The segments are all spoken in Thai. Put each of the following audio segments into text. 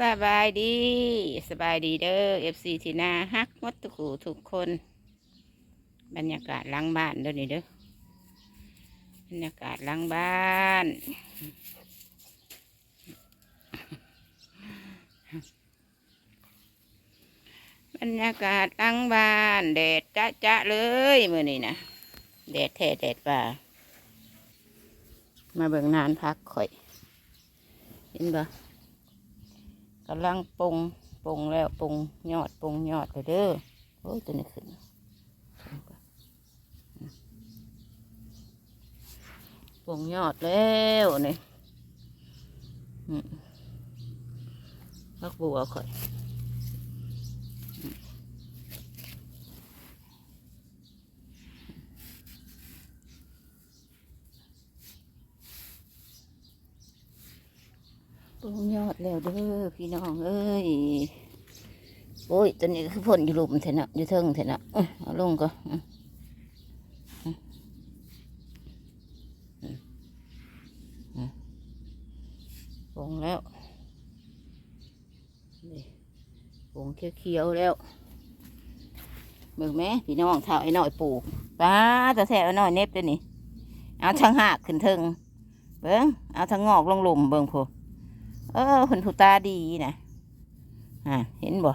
สบายดี สบายดีเด้อเอฟซีทีนาฮักมัดทุกคู่ทุกคน บรรยากาศล้างบ้านเด้อนี่เด้อบรรยากาศล้างบ้านบรรยากาศล้างบ้านแดดจ้าจ้าเลยมื่อนี้นะแดดแท้แดดป่ามาเบิ่งนานพักข่อย เห็นปะ กำลังปรุงปรุงแล้วปรุงยอดปรุงยอดเลยเด้อโอ้ยตัวนี้ขึ้นปรุงยอดแล้วนี่อืมพักบัวข่อย ปรุงยอดแล้วเด้อพี่น้องเอ้ยโอ้ยตัวนี้คือพ่นอยู่หลุมเถอะนะอยู่เทิงเถอะนะเอาลงก็อืมอืมอืมอืมปงแล้วนี่ปงเขียวๆแล้วเบิ่งไหมพี่น้องเท่าไอ้หน่อยปลูกป้าตะแท้ไอ้หน่อยเน็บตัวนี้เอาทางหักขึ้นเทิงเบิ่งเอาทางงอกลงหลุมเบิ่งพอ เออคนผู้ตาดีนะอ่าเห็นบ่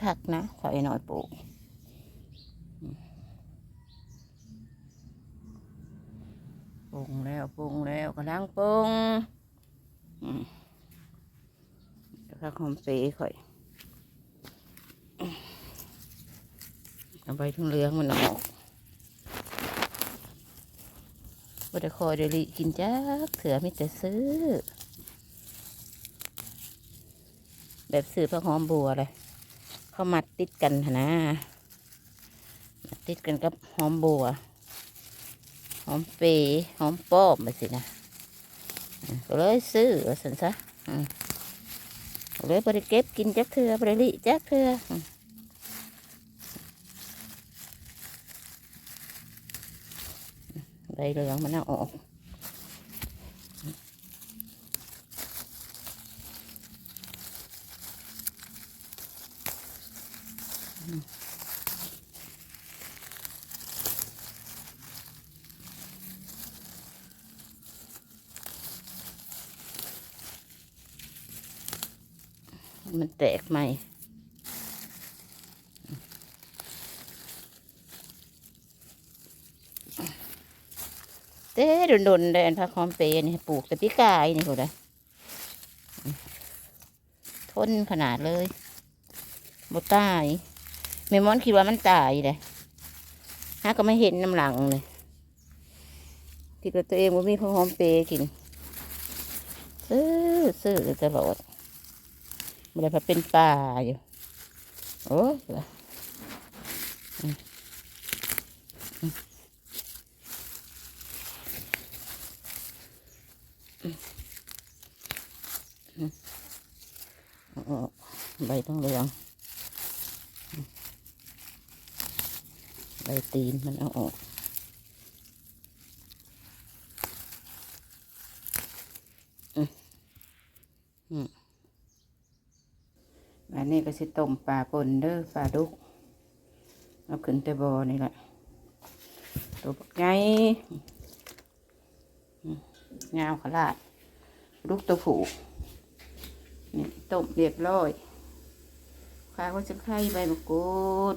คักนะถอยหน่อยปลูกปรุงแล้วปรุงแล้วกำลังปรุงอืมแล้วก็หอมเปรย์ข่อยเอาใบทุ่งเหลืองมันออก บ่ได้คอยเดลิกินจักเถื่อมีแต่ซื้อ แบบซื้อพระหอมบัวเลยเขามัดติดกันนะมัดติดกันกับหอมบัว หอมเปยหอมป้อมไปสินะก็เลยซื้อสันซะก็เลยบริเก็บกินจักเถื่อบริลิจักเถื่ออืม ใบเหลืองมันเอาออกมันแตกใหม่ เต้โดนๆแดนพักหอมเปรย์นี่ปลูกแต่พี่กายนี่กูเลยทนขนาดเลยบ่ตายเมมอนคิดว่ามันตายเลยฮะก็ไม่เห็นน้ำหลังเลยคิดว่าตัวเองว่ามีพักหอมเปรย์กินซื้อซื้อตลอดมันเลยพาเป็นป่าอยู่โอ้มอืมอืมเอาออก ใบต้องเหลืองใบตีนมันเอาออกอืมอืมอันนี้ก็สิต้มปลาปนเด้อปลาดุก เอาขึ้นแต่บอนี่แหละตัวกไงงาวขลาดลูกตัวผู นี่ต้มเรียบร้อยข้าก็จะไข่ใบมะกรูด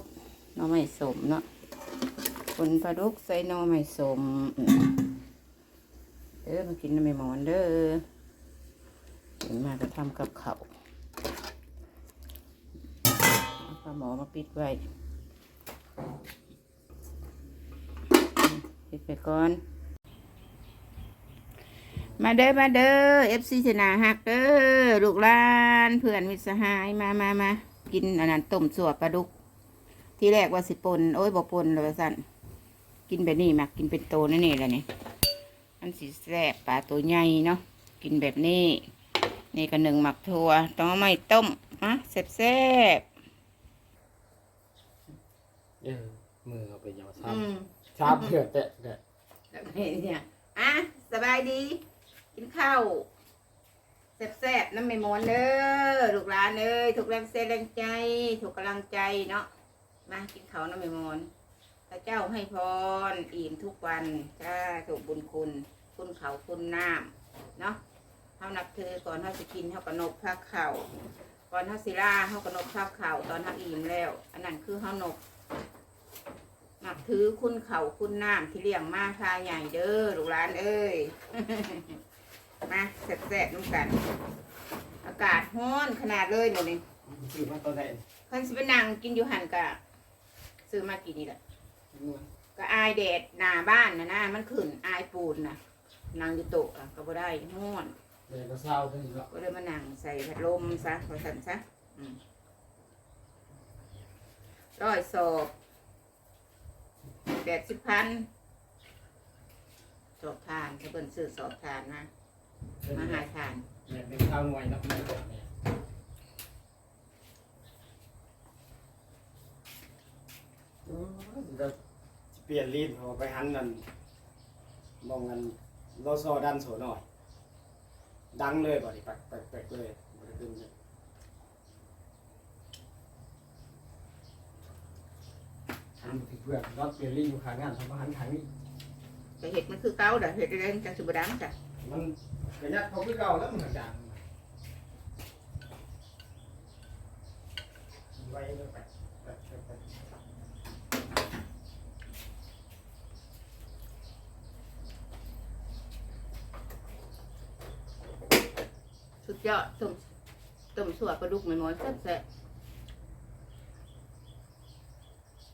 หน่อไม้สมเนาะคนปลาดุกใส่หน่อไม้สมเด้อมากินน้ำไม่หมอนเด้อถึงมาก็ทำกับเขาปลาหมอมาปิดไว้ปิดไปก่อน มาเด้อมาเด้อเอฟซีชนาหักเด้อลูกหลานเพื่อนมิตรสหายมามามากินอันนั้นต้มสัวปลาดุก ที่แรกว่าสิปนโอ้ยบ่ปนเลยว่าสั่นกินแบบนี้มักกินเป็นโตนั่นนี่แหละนี่มันสีแซ่บปลาตัวใหญ่เนาะกินแบบนี้ นี่ก็หนึ่งหมักถั่วต้องเอาไม่ต้มอะแซ่บๆเออมือเอาไปยาวซ้อืมำซ้ำเผื่อแตะแตะแบบนี้เนี่ยอะสบายดี กินข้าวแซ่บๆน้ำไม่มอนเด้อลูกหลานเอ้ยถูกแรงเสียแรงใจ ถูกกำลังใจเนาะมากินเขาวน้ำไม่มอนพระเจ้าให้พรอิ่มทุกวันจ้าถูกบุญคุณ คุณเขาคุณน้ำเนาะเขานับถือก่อนเขาจะกินเขากระนกพักเข่าก่อนเขาสิล่าเขากระนกพักเข่าตอนเขาอิ่มแล้ว อันนั้นคือเขานกนับถือคุณเขาคุณน้ำที่เลี้ยงมาทาใหญ่เด้อลูกหลานเอ้ย มาแซ่บๆน้ำกัน อากาศร้อนขนาดเลยเดี๋ยวนี้คือว่าตัวไหนคันสิไปนั่งกินอยู่หันกะซื้อมากี่นี่แหละ ก็อายแดดหน้าบ้านนะนะมันขึ้นอายปูนนะนั่งอยู่โต๊ะอะก็บ่ได้ร้อนเดี๋ยวก็เศร้าขึ้นอีกแล้วก็เลยมานั่งใส่พัดลมซะพอสันซะอืมร้อยสอบแปดสิบพันสอบทานถ้าเบิ่นซื้อสอบทานนะ มาหาทานเนี่ยเป็นข้าวหน่วยเนาะไม่ตกเนี่ยเดี๋ยวเปลี่ยนลิ้นเอาไปหันนั่นมองกันโลโซดันโสหน่อย ดังเลยบ่ดิปักปักปักเลยบ่ได้ขึ้นเลยหันไปเพื่อนรถเปลี่ยนลิ้นอยู่ข้างงานทำอาหารขางนี้แต่เห็ดมันคือเก้าเด้อเห็ดเรื่องจังสุบดังจ้ะมัน กระยัดเขาคือเก่าแล้วมันจางไว้เลยไปไปไปไปสุดยอดต้มต้มสัวปลาดุกไม่น้อยแซ่บแซ่บ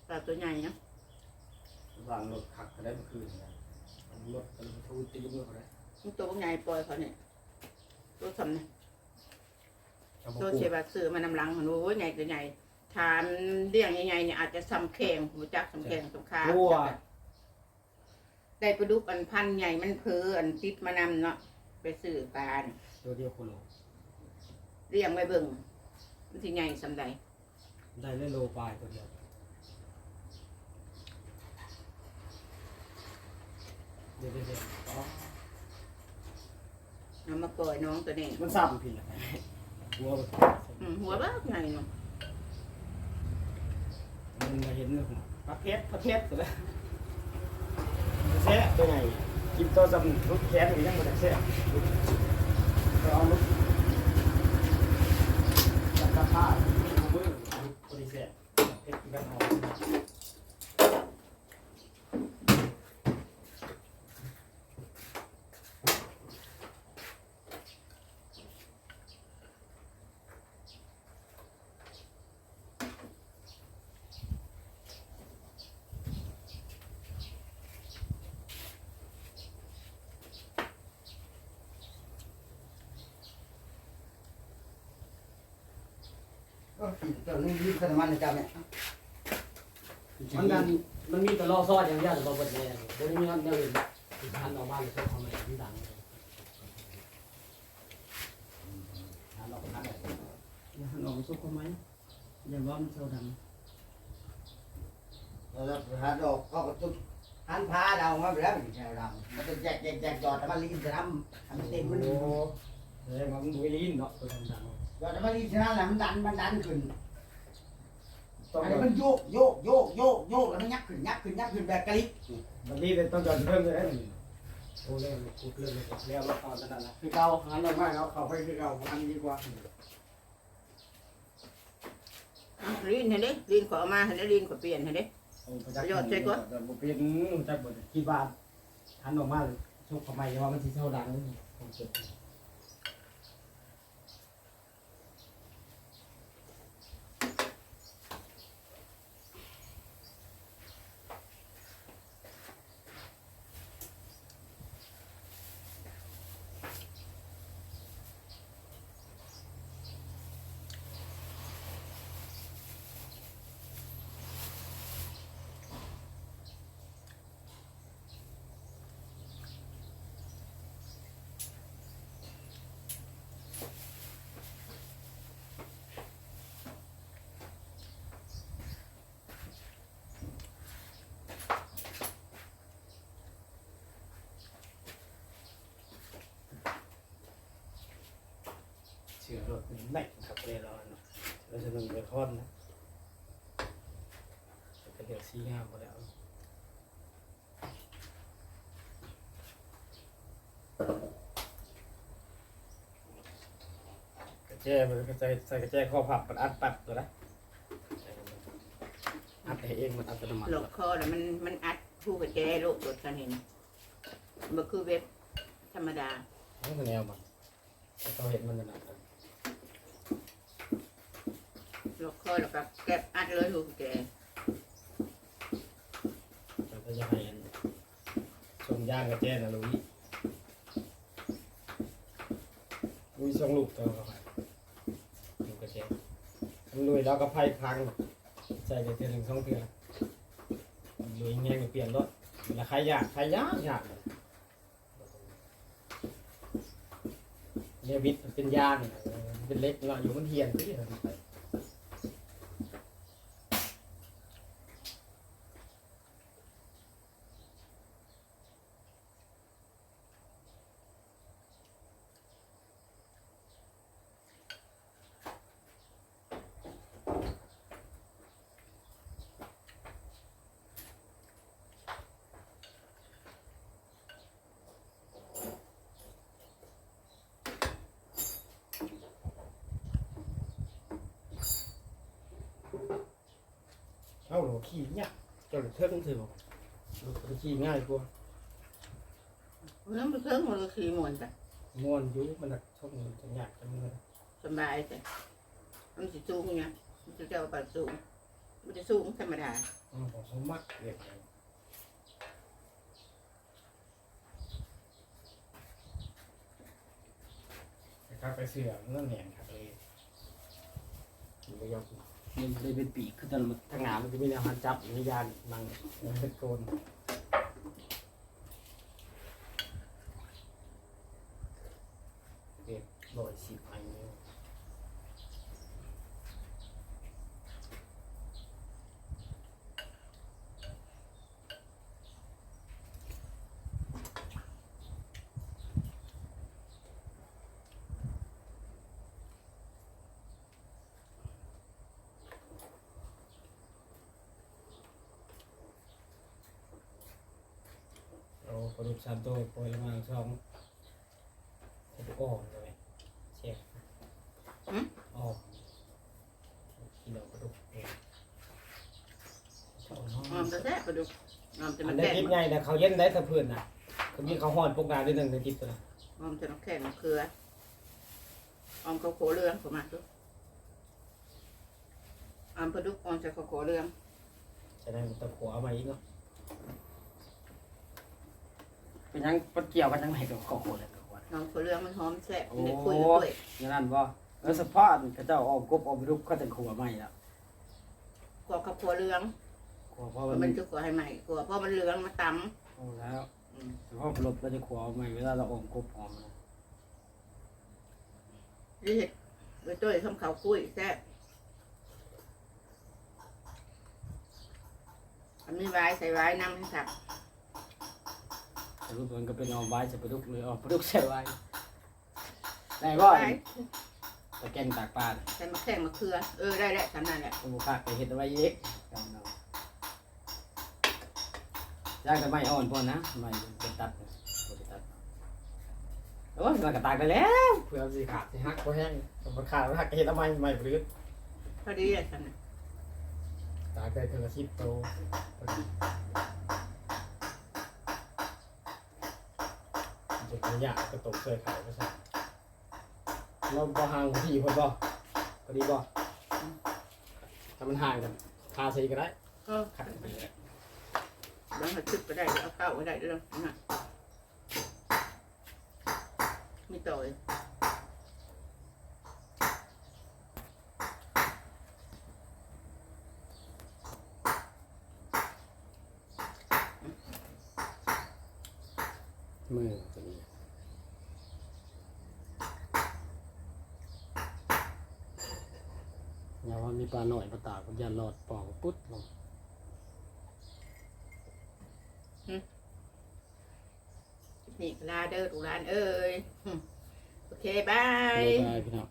ปลาตัวใหญ่เนาะวางรถขักก็ได้เมื่อคืนนะรถกันทูตีมือเขาได้ มันตัวใหญ่ปล่อยเขาเนี่ยตัวสำเนี่ยเอาตัวมาเชปลูกบะซื้อมานำหลังมันโอ้ยใหญ่ตัวใหญ่ทานเลี้ยงใหญ่ๆเนี่ยอาจจะซ้ำแข็งหูจักซ้ำแข็งซ้ำขาตัวได้ปลาดุกอันพันใหญ่มันเพออันติดมานำเนาะไปซื้อการตัวเดียวโคโลเลี้ยงไว้เบิ่งมันสิใหญ่สำใดได้เลยโลปลายตัวเดียวเดี๋ยวเดี๋ยว เดี๋ยวอ๋อเอามาปล่อยน้องตัวนี้มันซ้ำผิดละหัวอืมหัวบ้าใหญ่เนาะมันมาเห็นเรื่องของประเภทประเภทตัวละแซ่ตัวใหญ่กินตัวสำรุดแขนหรือยังบ่ได้แซ่ก็เอาลุกจับกระพาเอามือเอาบริแซ่เผ็ดกันหอม ก็ผิดตัวนึงยืดขึ้นมาในจำเนี่ยมันดันมันมีแต่รอซอดอย่างเดียวแต่บ่เบิดแน่เดี๋ยวนี้มีอันเดียวอื่นที่ทานออกมาเลยส่งเข้ามาที่ดังเลยทานออกทานออกอย่าหันออกซุกเขาไหมอย่าว่ามันเท่าดังแล้วหาดอกเขาก็ตุ๊หันพาเรามาไปแล้วมันแถวดังมันจะแจกแจกแจกจอดแต่มันลิ้นจะทำทำเต็มมันโอ้แสดงว่ามันบุยลีนเนาะตัวดัง จอดแต่มันลิ้นชนะแล้วมันดันมันดันขึ้นๆต้องอันนี้มันโยกโยกโยกโยกโยกแล้วมันยักขึ้นยักขึ้นยักขึ้นแบบกะลิกมันนี่เป็นต้องจอดเพิ่มเลยนะนี่โอ้เรื่องพูดเรื่องแล้วตอนนั้นนะคือเก่าหันออกมาเขาเข้าไปคือเก่าอันดีกว่าลีนเห็นเด้ลีนขอเอามาเห็นเด้ลีนขอเปลี่ยนเห็นเด้ยอดใจก่อนบ่เป็นจักบ่คิดว่าหันออกมาชกเข้ามาว่ามันสิเท่าดังนี่ผมเจ็บ เสือรถนี่แม่งครับเลยเราเนาะเราจะนึ่งเบคอนนะเป็นเดือดซีห้าหมดแล้วกระแจมั นกระจายใส่กระแจข้อผับมันอัดปัดตัวนะอัดให้เองมันอัตโนมัติหลอกคอแล้วมันมันอัดผู้กับแกโลกตดกันเห็นมันคือเว็บธรรมดานี่คือแนวมันแต่เขาเห็นมันจะหนัก ห ลอกคอแล้วก็แก็บอัดเลยผู้กับแกเราก็จะให้ชมย่างกระแจ้นะลุยลุยช่งลูกตัวเขาไปลูกกระแจมันลุยแล้วก็ไพ่พังใส่กระเทียมหนึ่งสองเทือลุยแง่งเปลี่ยนรถเวลาใครอยากใครยากอยากเลยเนี่ยวิทย์มันเป็นยางเป็นเล็กเราอยู่มันเทียนที่าไปเอ้าหนูขี่เนี่ยเจ้าหนูเทิงถือบอกหนูขี่ง่ายกว่าเรื่องไปเครื่องมันก็ขี่มวนแต่ม่วนอยุมันหนักชกมันจะยากจังเลยสบายแต่มันจะสูงไงมันจะเจ้าปัดสูงมันจะสูงธรรมดาอืมผมสมักเรียนเลยแต่ครับไปเสือมันนั่นแหนครับเลยมันก็ยกมั นเลยเป็นปีกคือตอนมันทางหนามันจะมีแนวหันจับนิยานมังมันเป็นโกนเก็บร้อยสิบอันนี้ เอากระดูกสามตัวปล่อยลงมาสองกระดูกอ่อนเลยเช็คอ่อนกินเอากระดูกเองออมจะแทบไปดูออมจะอัมานได้แข่งทิพย์ไงนะเขาเย็นได้แต่เพื่อนน่ะเขามีเขาห่อนพวกงานด้วยหนึ่งในทิพย์ตัวนะออมจะมาแข่งเครือออมเขาโคเรื่องผมมาดูออมปลาดุกออมจะเขาโคเรื่องจะได้ตะขัวเอามาอีกเนาะ เป็นยังปนเกี่ยวกันยังไงกับข้าวโพดเลยกับวันน้องโคเรื่องมันหอมแซ่บโอ้ในคุยด้วยยังนั่นบ่เออสภาพกระเจ้าออกกบออกไปรูปก็แต่ขัวใหม่แล้วกลัวเขาโคเรื่องขัวเพราะมัมันนจะกลัวให้ใหม่กลัวเพราะมันเหลืองมาตโอ้แล้วำอืมสภาพลบเราจะขัวเอาใหม่เวลาเราออกกบออกมานี่เห็ดไปตัวทำข้าวคุยแซ่บอันนี้ไว้ใส่ไว้น้ำให้สับ สรุปมันก็เป็นออมไว้จะประดุกเลยออมประดุกใส่ไว้ได้บ่ไว้ตะแกงตากปลาใส่มะแข้งมะเขือ เออได้แล้วทำนั่นแหละโอ้ค่ะไปเห็ดเอาไว้เยอะจำเอาย่างแต่ไม่อ่อนพอนะไม่เป็นตัดนะบ่ได้ตัดโอ้ยมันก็ตากได้แล้วเพื่อสิขาดสิหักก็แห้งมันขาดมันหักก็เห็ดเอาไม้ไม่ปลื้ดพอดีอะทำน่ะตากได้เทอละสิบโตพอดี จะเป็นยากกระตกเคยขายก็ใช่เราบ่ห่างกว่าที่พอบ่พอดีบ่ถ้ามันห่างกันทาใส่ก็ได้ก็ขัดไปเลยบางชุดก็ได้เอาเข้าก็ได้ด้วยนะฮะมีต่อยมือตัวนี้ อย่าว่ามีปลาหน่อยปลาตากมันยันหลอดปอกปุ๊ดลงนี่ลาเด้อทุกร้านเอ้ยหึโอเค บาย บ๊ายบายพี่น้อง